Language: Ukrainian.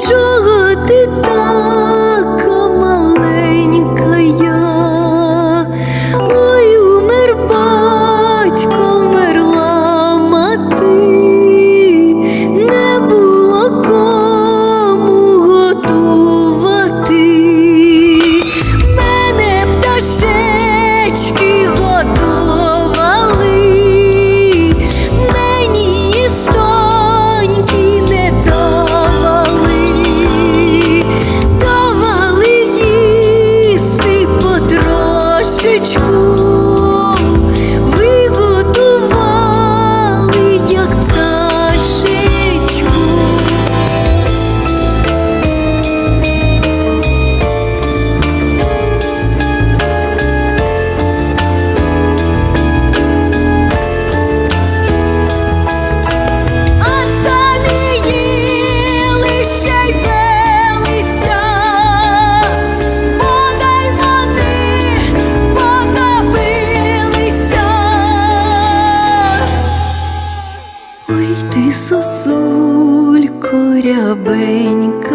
说。ти сосулько рябенька.